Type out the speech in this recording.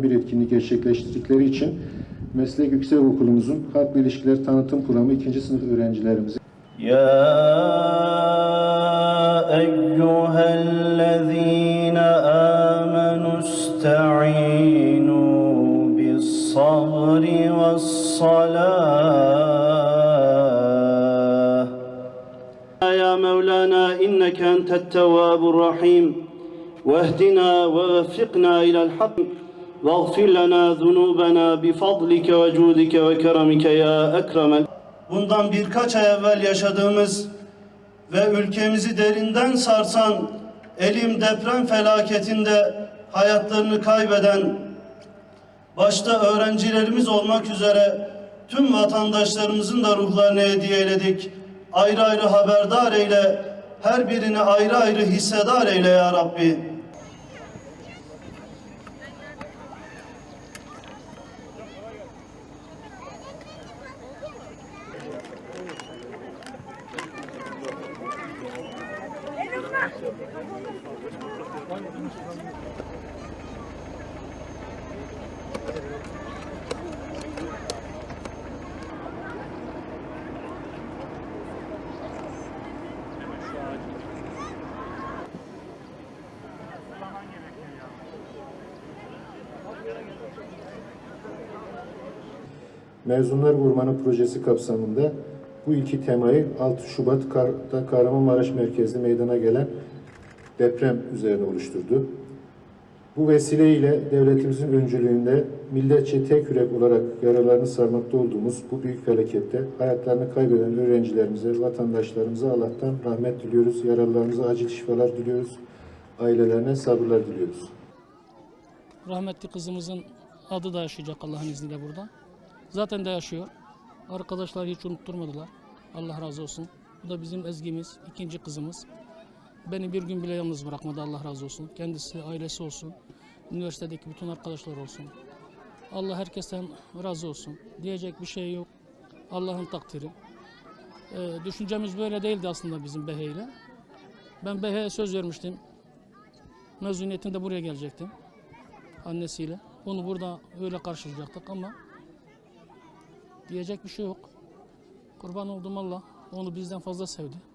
önemli bir etkinlik gerçekleştirdikleri için Meslek Yüksekokulumuzun Halkla İlişkiler Tanıtım Programı 2. sınıf öğrencilerimizi يا أيها الذين آمنوا استعينوا بالصبر والصلاة يا مولانا إنك أنت التواب الرحيم واهدنا ووفقنا إلى الحق واغفر لنا ذنوبنا بفضلك وجودك وكرمك يا أكرم Bundan birkaç ay evvel yaşadığımız ve ülkemizi derinden sarsan elim deprem felaketinde hayatlarını kaybeden başta öğrencilerimiz olmak üzere tüm vatandaşlarımızın da ruhlarını hediye eyledik. Ayrı ayrı haberdar eyle, her birini ayrı ayrı hissedar eyle ya Rabbi. Mezunlar Ormanı projesi kapsamında bu iki temayı 6 Şubat'ta Kahramanmaraş merkezli meydana gelen deprem üzerine oluşturdu. Bu vesileyle devletimizin öncülüğünde milletçe tek yürek olarak yaralarını sarmakta olduğumuz bu büyük felakette hayatlarını kaybeden öğrencilerimize, vatandaşlarımıza Allah'tan rahmet diliyoruz. Yaralılarımıza acil şifalar diliyoruz. Ailelerine sabırlar diliyoruz. Rahmetli kızımızın adı da yaşayacak Allah'ın izniyle burada. Zaten de yaşıyor. Arkadaşlar hiç unutturmadılar. Allah razı olsun. Bu da bizim ezgimiz, ikinci kızımız. Beni bir gün bile yalnız bırakmadı Allah razı olsun. Kendisi, ailesi olsun. Üniversitedeki bütün arkadaşlar olsun. Allah herkesten razı olsun. Diyecek bir şey yok. Allah'ın takdiri. Ee, düşüncemiz böyle değildi aslında bizim Behe ile. Ben Behe'ye söz vermiştim. Mezuniyetinde buraya gelecektim annesiyle. Onu burada öyle karşılayacaktık ama diyecek bir şey yok. Kurban oldum Allah. Onu bizden fazla sevdi.